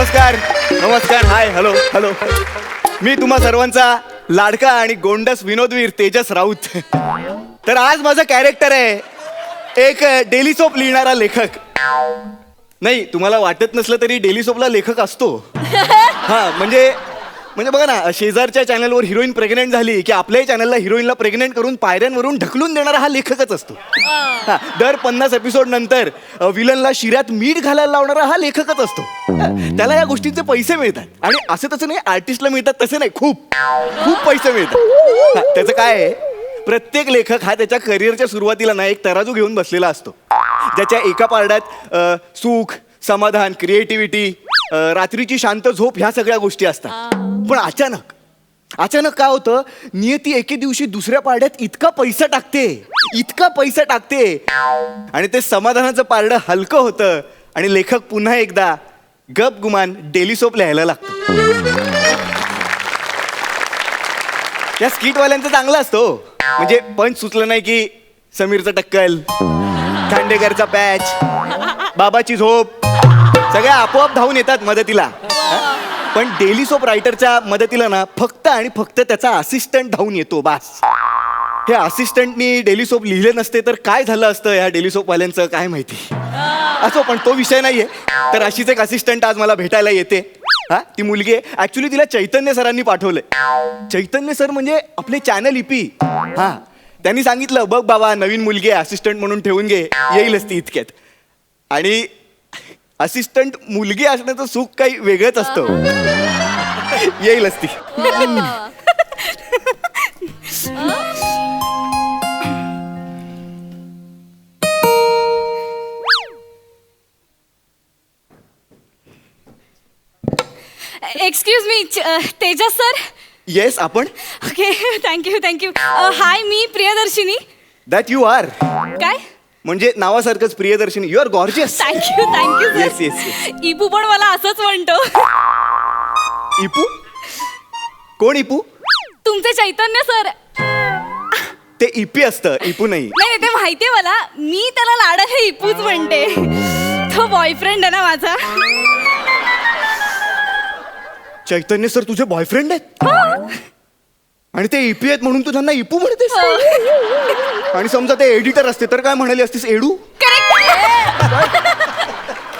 नमस्कार. नमस्कार. Hi hello hello मी तुम्हा सर्वांचा लाडका आणि गोंडस विनोदवीर तेजस राऊत. तर आज माझं कॅरेक्टर आहे एक डेली सोप लिहिणारा लेखक. नाही तुम्हाला वाटत नसलं तरी डेली सोपला लेखक असतो. हा म्हणजे म्हणजे बघा ना शेजारच्या चॅनलवर हिरोईन प्रेग्नेंट झाली की आपल्याही चॅनलला हिरोईनला प्रेग्नेंट करून पायऱ्यांवरून ढकलून देणारा हा लेखकच असतो. हा, दर पन्नास एपिसोड नंतर विलनला शिऱ्यात मीठ घालायला लावणारा हा लेखकच असतो. हा, त्याला या गोष्टींचे पैसे मिळतात. आणि असं तसे नाही आर्टिस्टला मिळतात तसे नाही खूप. खूप पैसे मिळतात. हा, त्याचं काय आहे? प्रत्येक लेखक हा त्याच्या करिअरच्या सुरुवातीला ना एक तराजू घेऊन बसलेला असतो. ज्याच्या एका पारड्यात अ, सुख समाधान क्रिएटिव्हिटी रात्रीची शांत झोप ह्या सगळ्या गोष्टी असतात. पण अचानक अचानक काय होतं? नियती एके दिवशी दुसऱ्या पारड्यात इतका पैसा टाकते इतका पैसा टाकते. आणि ते समाधानाचं पारडं हलकं होतं आणि लेखक पुन्हा एकदा गप गुमान डेली सोप लिहायला लागतो. या स्किटवाल्यांचं चांगलं असतो म्हणजे पंच सुचलं नाही की समीरचं टक्कल खांडेकरचा पॅच बाबाची झोप. सगळ्या आपोआप धावून येतात मदतीला. पण डेली सोप रायटरच्या मदतीला ना फक्त आणि फक्त त्याचा असिस्टंट धावून येतो बास. हे असिस्टंटनी डेली सोप लिहिले नसते तर काय झालं असतं या डेली सोपवाल्यांचं काय माहिती. असो पण तो विषय नाहीये. तर अशीच एक असिस्टंट आज मला भेटायला येते. हा? ती मुलगी आहे. ऍक्च्युली तिला चैतन्य सरांनी पाठवलंय. चैतन्य सर म्हणजे आपले चॅनल इपी हा. त्यांनी सांगितलं बघ बाबा नवीन मुलगी आहे असिस्टंट म्हणून ठेवून घे. येईलच ती इतक्यात. आणि असिस्टंट मुलगी असण्याचं सुख काही वेगळंच असतं. येईलच ती excuse me Tejas sir yes आपण? Okay thank you thank you hi me Priyadarshini. That you are काय म्हणजे नावासारखंच Priyadarshini you are gorgeous thank you thank you Yes, yes, sir Ibu पण मला असंच म्हणतो. इपू कोण इपू तुमचे चैतन्य सर ते इपी असतं इपू नाही. नाही नाही, ते माहितीये मला. मी त्याला लाडाने इपूच म्हणते. तो बॉयफ्रेंड आहे ना माझा. चैतन्य सर तुझे बॉयफ्रेंड आहेत? आणि ते इपी आहेत म्हणून तू त्यांना इपू म्हणतेस? आणि समजा ते एडिटर असते तर काय म्हणाली असतीस एडू?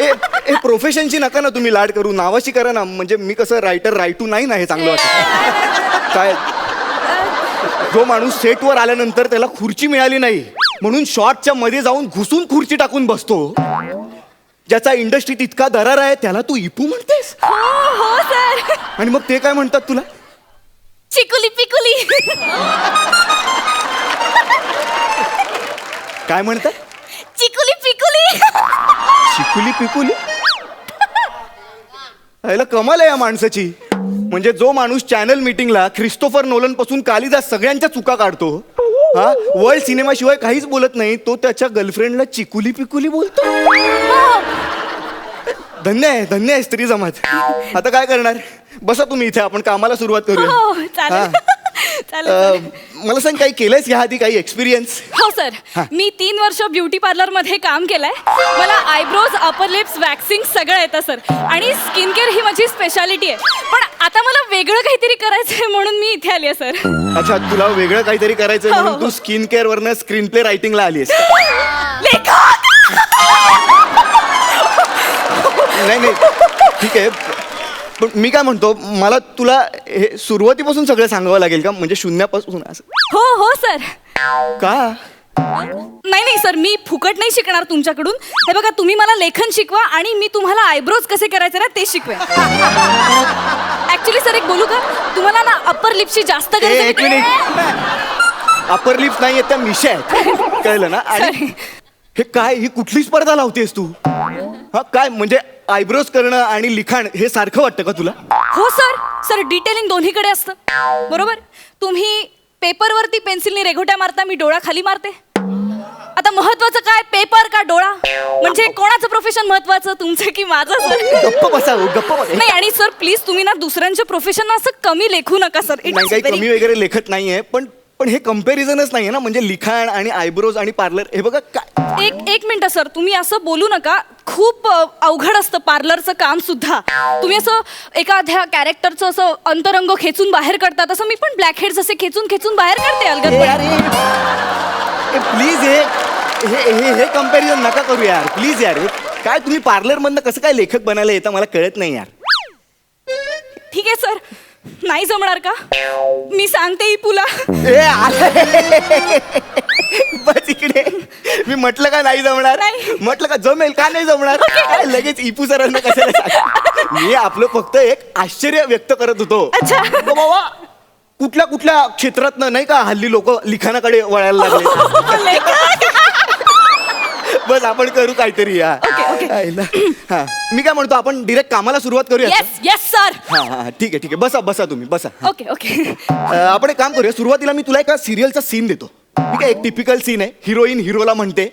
ए ए प्रोफेशनची नका ना तुम्ही लाड करू नावाची करा ना. म्हणजे मी कसं रायटर रायटू नाही ना हे चांगलं वाटतं. काय? जो माणूस सेटवर आल्यानंतर त्याला खुर्ची मिळाली नाही म्हणून शॉर्टच्या मध्ये जाऊन घुसून खुर्ची टाकून बसतो. ज्याचा इंडस्ट्रीत इतका दरार आहे त्याला तू इपू म्हणतेस? हो हो आणि मग ते काय म्हणतात तुला? चिकुली पिकुली. काय म्हणतात चिकुली पिकुली. शिकुली पिकुली? याला कमाल आहे या माणसाची. म्हणजे जो माणूस चॅनल मीटिंगला ख्रिस्तोफर नोलनपासून कालिदास सगळ्यांच्या चुका काढतो हा वर्ल्ड सिनेमाशिवाय काहीच बोलत नाही तो त्याच्या गर्लफ्रेंडला चिकुली पिकुली बोलतो. धन्य आहे धन्य आहे स्त्री जमात. आता काय करणार? बसा तुम्ही इथे आपण कामाला सुरुवात हो करूया. चालेल. चालेल अं, चालेल. मला सांग काही केलंयस ह्या आधी? काही एक्सपिरियन्स हो सर. मी तीन वर्ष ब्युटी पार्लरमध्ये काम केलंय. मला आयब्रोज अपर लिप्स वॅक्सिंग सगळं येतं सर. आणि स्किन केअर ही माझी स्पेशालिटी आहे. पण आता मला वेगळं काहीतरी करायचंय म्हणून मी इथे आली आहे सर. अच्छा तुला वेगळं काहीतरी करायचं हो, म्हणून हो. तू स्किन केअर वरनं स्क्रीन प्ले रायटिंगला आलीस नाही नाही. ठीक आहे. पण मी काय म्हणतो मला तुला हे सुरुवातीपासून सगळं सांगावं लागेल का? म्हणजे शून्यापासून असं. हो हो सर. का? नाही नाही सर मी फुकट नाही शिकणार तुमच्याकडून. हे बघा तुम्ही मला लेखन शिकवा आणि मी तुम्हाला आयब्रोज कसे करायचे ना ते शिकवेन. ऍक्च्युली सर एक बोलू का? तुम्हाला ना अप्पर लिपची जास्त ए, गरज एक आहे. मिनिट. अपर लिप्स नाही त्या मिशा आहेत. कळलं ना? आणि Sorry. हे काय ही कुठली स्पर्धा लावतेस तू? हा काय म्हणजे आयब्रोज करणं आणि लिखाण हे सारखं वाटतं का तुला? हो सर. सर डिटेलिंग दोन्हीकडे असतं. बरोबर? तुम्ही पेपरवरती पेन्सिलनी रेघोट्या मारता मी डोळा खाली मारते. आता महत्वाचं काय? पेपर का डोळा? म्हणजे कोणाचं प्रोफेशन महत्वाचं? तुमचं की माझं सर? गप्प बसा हो, गप्प बसा. नाही आणि सर प्लीज तुम्ही ना दुसऱ्यांच्या प्रोफेशन असं कमी लेखू नका सर. नाही काही कमी वगैरे लेखत नाहीये पण पण हे कम्पॅरिझनच नाहीये ना? म्हणजे लिखाण आणि आयब्रोज आणि पार्लर हे बघा काय एक एक मिनिट सर तुम्ही असं बोलू नका. खूप अ, अवघड असतं पार्लरचं काम सुद्धा. तुम्ही असं एखाद्या कॅरेक्टरचं असं अंतरंग खेचून बाहेर काढता. तसं मी पण ब्लॅक हेड्स असे खेचून खेचून बाहेर काढते हे अलगद यार प्लीज हे हे हे हे कंपॅरिझन नका करू यार. प्लीज यार हे काय तुम्ही पार्लर मधनं कसं काय लेखक बनायला येतं? मला कळत नाही यार. ठीक आहे सर नाही जमणार का? मी सांगते इपूला ए आले. बस इकडे. मी म्हटलं का नाही जमणार? नाही. म्हटलं का जमेल का नाही जमणार? काय लगेच इपू सरांना कशाला सांग? मी आपलं फक्त एक आश्चर्य व्यक्त करत होतो. अच्छा. ग बाबा कुठल्या कुठल्या क्षेत्रात नाही का हल्ली लोक लिखाणाकडे वळायला लागले? बस आपण करू काहीतरी या. Okay, okay. आईला. हा. मी काय म्हणतो आपण डिरेक्ट कामाला सुरुवात करूया का? येस येस सर हा हा. ठीक आहे ठीक आहे. बसा बसा तुम्ही बसा. ओके ओके अ, आपण एक काम करूया. सुरुवातीला मी तुला एका सिरियलचा सीन देतो. ठीक आहे? एक टिपिकल सीन आहे. हिरोईन हिरोला म्हणते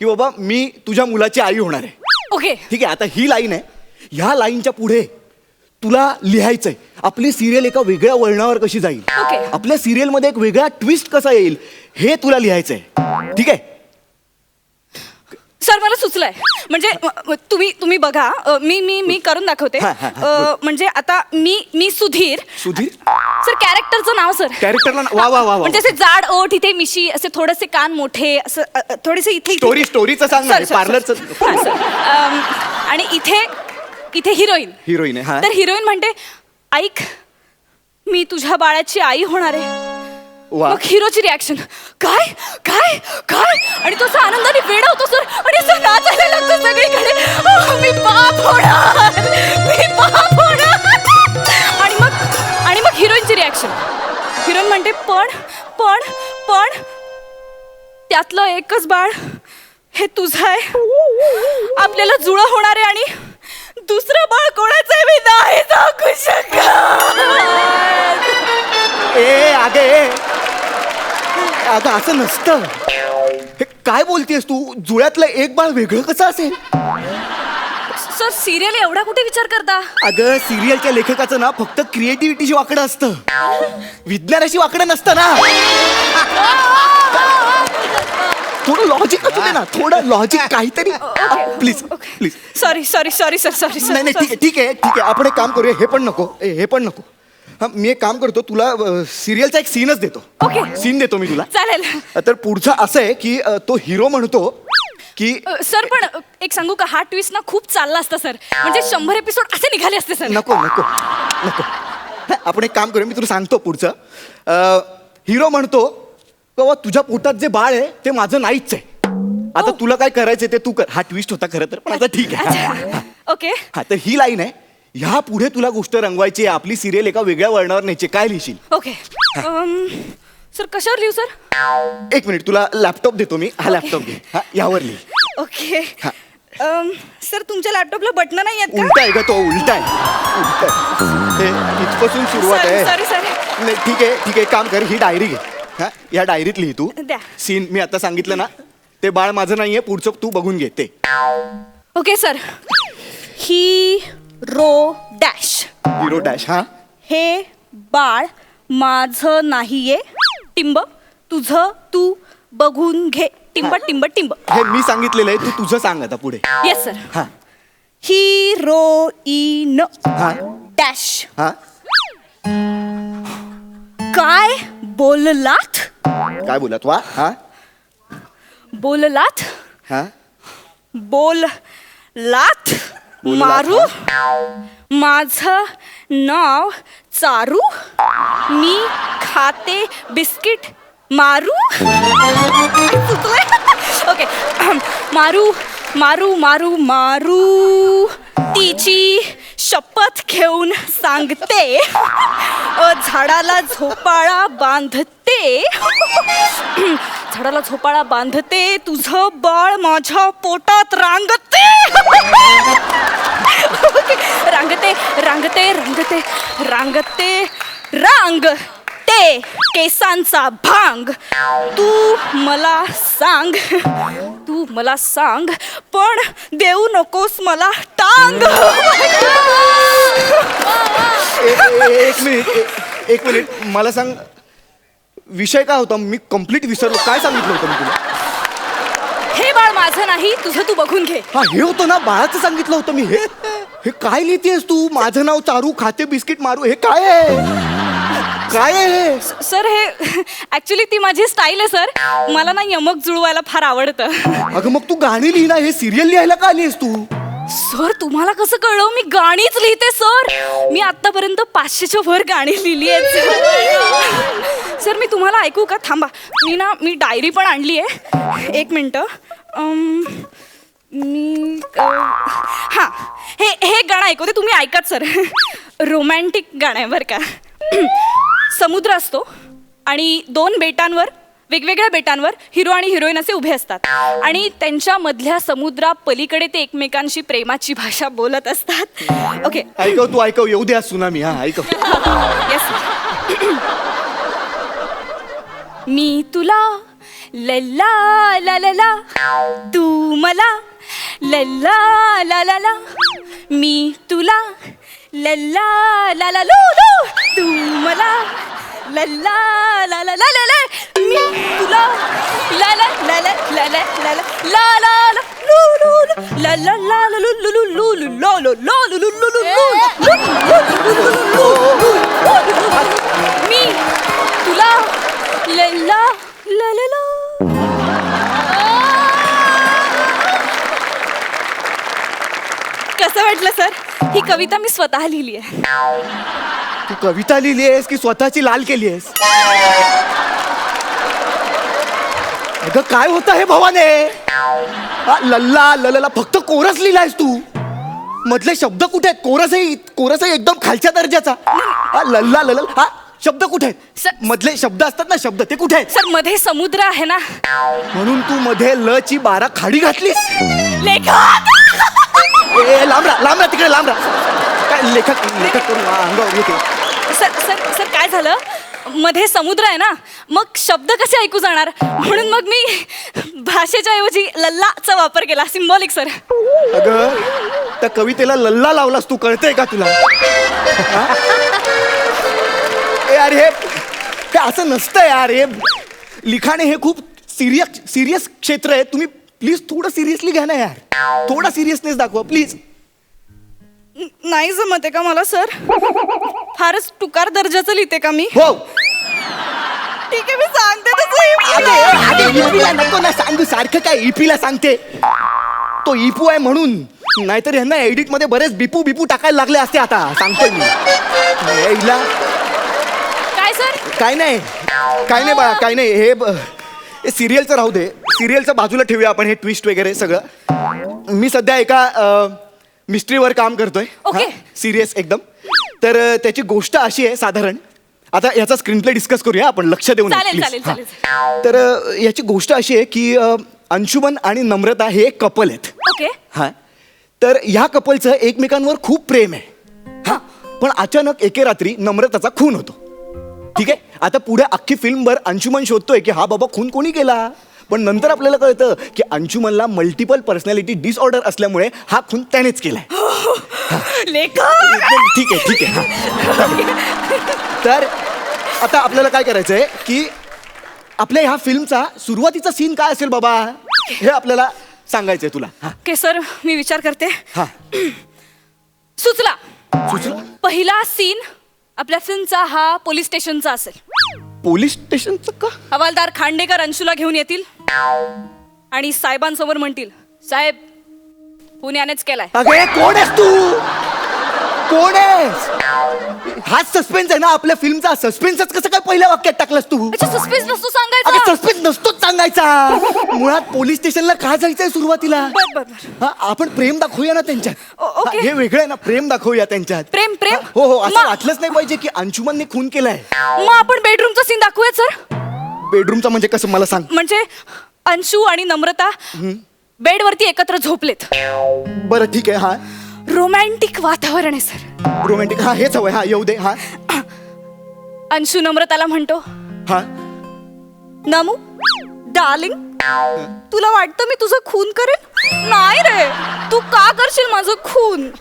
की बाबा मी तुझ्या मुलाची आई होणार आहे. ओके ठीक आहे? आता ही लाईन आहे. ह्या लाईनच्या पुढे तुला लिहायचंय. आपली सिरियल एका वेगळ्या वळणावर कशी जाईल? ओके. आपल्या सिरियलमध्ये एक वेगळा ट्विस्ट कसा येईल हे तुला लिहायचंय. ठीक आहे? सर मला सुचलंय. म्हणजे म- तुम्ही तुम्ही बघा अ, मी मी मी करून दाखवते. हा, हा, हा, अ, म्हणजे आता मी मी सुधीर. सुधीर? सर कॅरेक्टरचं नाव सर. कॅरेक्टरला ना- वा वा वा वा म्हणजे असे जाड ओठ इथे मिशी असे थोडेसे कान मोठे असं अ, अ, थोडेसे इथे स्टोरी स्टोरीचं सांग ना पार्लरचं sorry. हा, sir. अम, आणि इथे इथे हिरोईन. हिरोईन आहे हा. तर हिरोईन म्हणते ऐक मी तुझ्या बाळाची आई होणार आहे. वा. मग हिरोची रिॲक्शन काय? काय? काय? आणि तो असा आनंदाने वेडा होतो त्यातलं एकच बाळ हे तुझं आहे. आपल्याला जुळं होणार आहे आणि दुसरं बाळ कोणाचं आहे मी नाही सांगू शकत. ए अगे. अगं असं नसतं. हे काय बोलतेस तू? जुळ्यातलं एक बाळ वेगळं कसं असेल? सर सिरियल एवढा कुठे विचार करता? अगं सिरियलच्या लेखकाचं ना फक्त क्रिएटिव्हिटीशी वाकडं असतं. विज्ञानाशी वाकडं नसतं ना. थोडं लॉजिक असू दे ना. थोडं लॉजिक काहीतरी. Please please sorry sorry sorry sir sorry नाही नाही ठीक आहे ठीक आहे ठीक आहे. आपण एक काम करूया हे पण नको. ए, हे पण नको. हा मी एक काम करतो तुला सिरियलचा एक सीनच देतो. Okay. सीन देतो मी तुला. चालेल. तर पुढचं असं आहे की अ, तो हिरो म्हणतो की अ, सर पण अ, एक सांगू का? हा ट्विस्ट ना खूप चालला असता सर म्हणजे शंभर एपिसोड असे निघाले असते सर नको नको नको. आपण एक काम करूया मी तुला सांगतो पुढचं. अ, हिरो म्हणतो बाबा तुझ्या पोटात जे बाळ आहे ते माझं नाहीच आहे. आता तुला काय करायचं ते तू कर. हा ट्विस्ट होता खरं तर पण आता ठीक आहे. ओके हा तर ही लाईन आहे. ह्या पुढे तुला गोष्ट रंगवायची आहे. आपली सिरियल एका वेगळ्या वळणावर न्यायची काय लिहिशील? ओके सर कशावर लिहू सर एक मिनिट तुला लॅपटॉप देतो मी. हा लॅपटॉप घे. हा यावर लिही. ओके हा. अम, सर तुमच्या लॅपटॉपला बटन नाही आहेत उलटा आहे का तो उलटा आहे. उलटा आहे. हे इथपासून सुरुवात सॉरी आहे. नाही ठीक आहे ठीक आहे. काम कर ही डायरी घे. हा या डायरीत लिही तू. द्या. सीन मी आता सांगितलं ना ते बाळ माझं नाहीये पुढचं तू बघून घे ते. Okay sir. Hero dash. Hero dash हा. हे बाळ माझं नाहीये टिंब. तुझं तू बघून घे. टिंब टिंब टिंब. हे मी सांगितलेलं आहे तू तुझं सांग आता पुढे. येस सर हा. हिरोईन हा. डॅश. हा. काय? बोललात? काय बोलत वा हा? बोललात? हा? बोललात? बोललात, मारू? माझं नाव चारू? मी खाते बिस्किट मारू? ओके. मारू मारू मारू मारू. तिची शपथ घेऊन सांगते. झाडाला झोपाळा बांधते. झाडाला झोपाळा बांधते तुझं बाळ माझ्या पोटात रांगते रांगते रांगते रांगते रांगते रांग. ते केसांचा भांग. तू मला सांग तू मला सांग पण देऊ नकोस मला टांग. एक मिनिट ए- एक मिनिट. मला सांग विषय काय होता? मी कंप्लीट विसरलो. काय सांगितलं होतं मी तुला? हे बाळ माझं नाही तुझं तू बघून घे. हा हे होतं ना? बाळाचं सांगितलं होतं मी हे. हे काय लिहितेस तू? माझं नाव चारू खाते बिस्किट मारू हे काय आहे? काय आहे? हे? सर हे ऍक्च्युली ती माझी स्टाईल आहे सर. मला ना यमक जुळवायला फार आवडतं. अगं मग तू गाणी लिही ना हे सिरियल लिहायला का आलीस तू? सर तुम्हाला कसं कळलं? मी गाणीच लिहिते सर. मी आतापर्यंत पाचशेच्या वर गाणी लिहिली आहेत सर. मी तुम्हाला ऐकू का? थांबा. मी ना मी डायरी पण आणली आहे. एक मिनटं. अम, मी हां. हे हे गाणं ऐकवते तुम्ही ऐकाच सर. रोमॅन्टिक गाणं आहे बरं का. समुद्र असतो आणि दोन बेटांवर वेगवेगळ्या बेटांवर हिरो आणि हिरोईन असे उभे असतात. आणि त्यांच्या मधल्या समुद्रा पलीकडे ते एकमेकांशी प्रेमाची भाषा बोलत असतात. ओके ऐकव तू ऐकव येऊ द्या सुनामी हा ऐकव. मी तुला लल्ला ला ला ला तू मला लल्ला ला ला ला मी तुला लल्ला ला ला लू लू तू मला ला ला ला ला ला मी तुला ला ला ला ला ला ला ला ला ला ला ला लू लू लू ला ला ला ला लू लू लू लू लू लो लो लो लू लू लू लू लू मी तुला लल्ला ला ला ला कसं वाटलं सर ही कविता मी स्वतः लिहिली आहे तू कविता लिहिली आहेस की स्वतःची लाल केली आहेस अगं काय होतं हे भवाने? लल्ला ललला फक्त कोरस लिहिलायस तू. मधले शब्द कुठे आहेत? कोरस आहे कोरस आहे एकदम खालच्या दर्जाचा. हा, लल्ला ललल हा शब्द कुठे सर- मधले शब्द असतात ना शब्द ते कुठे आहेत? सरमध्ये समुद्र आहे ना. म्हणून तू मध्ये ल ची बारा खाडी घातलीस. लेखक! ए लांब राहा लांब राहा तिकडे लांब राहा. लेखक लेखक करून हा, अंगावर येते सर सर सर काय झालं? मध्ये समुद्र आहे ना? मग शब्द कसे ऐकू जाणार? म्हणून मग मी भाषेच्या ऐवजी लल्लाचा वापर केला. सिम्बॉलिक सर अगं त्या कवितेला लल्ला लावलास तू कळतंय का तुला? हा? ए यार हे हे असं नसतं यार. हे लिखाणे हे खूप सिरियस सिरियस क्षेत्र आहे तुम्ही प्लीज थोडं सिरियसली घ्या ना यार. थोडा सिरियसनेस दाखवा प्लीज नाही जमत आहे का मला सर? फारच टुकार दर्जाचं लिहिते का मी? हो. ठीक आहे मी सांगते तसं इपीला. नको ना सांगू सारखं काय इपीला सांगते. तो इपू आहे म्हणून. नाहीतर ह्यांना एडिटमध्ये बरेच बिपू बिपू टाकायला लागले असते आता सांगतोय मी. ए, हिला काय सर? काय नाही. काय नाही बाळा काय नाही. हे ब- हे सिरियलचं राहू दे. सिरियलचं बाजूला ठेवूया आपण हे ट्विस्ट वगैरे सगळं. मी सध्या एका अ, मिस्ट्रीवर काम करतोय. सिरियस एकदम. तर अ, त्याची गोष्ट अशी आहे साधारण. आता याचा स्क्रीन प्ले डिस्कस करूया आपण लक्ष देऊन चालेल, please. चालेल, हा. तर अ, याची गोष्ट अशी आहे की अ, अंशुमन आणि नम्रता हे एक कपल आहेत. ओके हा. तर ह्या कपलचं एकमेकांवर खूप प्रेम आहे. हा. पण अचानक एके रात्री नम्रताचा खून होतो. ठीक आहे? आता पुढे अख्खी फिल्मभर अंशुमन शोधतोय की हा बाबा खून कोणी केला? पण नंतर आपल्याला कळतं की अंशुमनला मल्टिपल पर्सनॅलिटी डिसऑर्डर असल्यामुळे हा खून त्यानेच केलाय. लेखक! ठीक आहे ठीक आहे हा. तर आता आपल्याला काय करायचं आहे की आपल्या ह्या फिल्मचा सुरुवातीचा सीन काय असेल बाबा? हे आपल्याला सांगायचंय तुला. हा. ओके सर मी विचार करते. हा. सुचला. सुचलं? पहिला सीन आपल्या फिल्मचा हा पोलीस स्टेशनचा असेल. पोलीस स्टेशनचं का? हवालदार खांडेकर अंशूला घेऊन येतील. आणि साहेबांसमोर म्हणतील साहेब पुण्यानेच केलाय. अगे कोण आहेस तू? कोण आहेस? हाच सस्पेन्स आहे ना आपल्या फिल्मचा सस्पेन्सच कसं काय पहिल्या वाक्यात टाकलास तू? अच्छा सस्पेन्स नसतो अगं सांगायचा सस्पेन्स नसतोच सांगायचा. मुळात पोलीस स्टेशनला का जायचंय सुरुवातीला? बर बर बर. हा आपण प्रेम दाखवूया ना त्यांच्यात. ओ- ओके. हा, हे वेगळं आहे ना प्रेम दाखवूया त्यांच्यात. प्रेम प्रेम? हा, हो असं मग- वाटलंच नाही पाहिजे की अंशुमनने खून केलाय. मग आपण बेडरूमचा सीन दाखवूयात सर बेडरूमचा म्हणजे कसं मला सांग. म्हणजे अंशू आणि नम्रता बेडवरती एकत्र झोपलेत. बरं ठीक आहे हा. रोमॅन्टिक वातावरण आहे सर. रोमॅन्टिक हा हेच हवंय हा येऊ दे हा. अंशू नम्रताला म्हणतो हा. नमू डार्लिंग तुला वाटतं मी तुझं खून करेन? नाही रे तू का करशील माझं खून?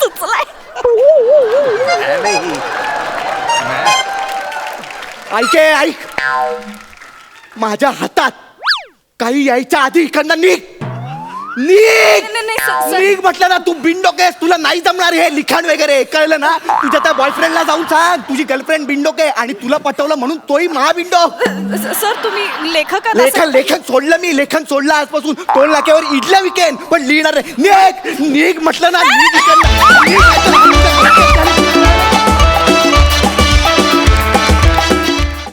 सुचलाय. ऐके ऐक माझ्या हातात काही यायच्या आधी इकडनं निघ. निघ. नाही, नाही, सर- सर. निघ म्हटलं ना तू बिंडोकेस तुला नाही जमणार हे लिखाण वगैरे. कळलं ना? तुझ्या त्या बॉयफ्रेंडला जाऊन सांग. तुझी गर्लफ्रेंड बिंडोके आणि तुला पटवलं म्हणून तोही महाबिंडो स- सर तुम्ही लेखक लेखन असं- लेखन सोडलं मी. लेखन सोडलं आजपासून. टोल नाक्यावर इडल्या विकेन पण लिहिणार नाही. निघ. निघ म्हटलं ना निघ इकडनं. निघ, नाहीतर-